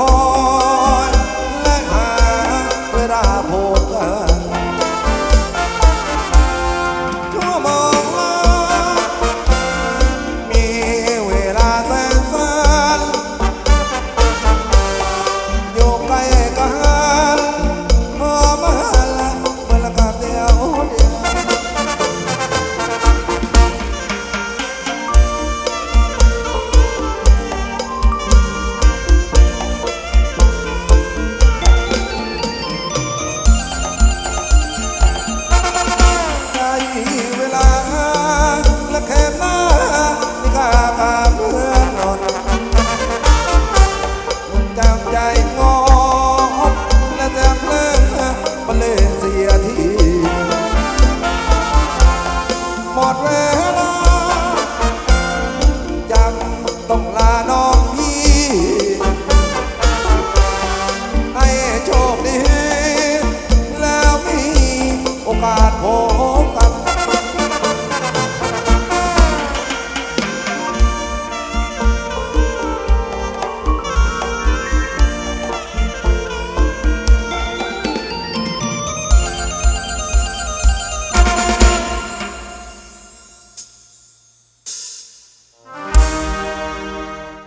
ครและหาเวลาผม ต้องลาน้องพี่ ให้โชคดี แล้วมีโอกาสพบกัน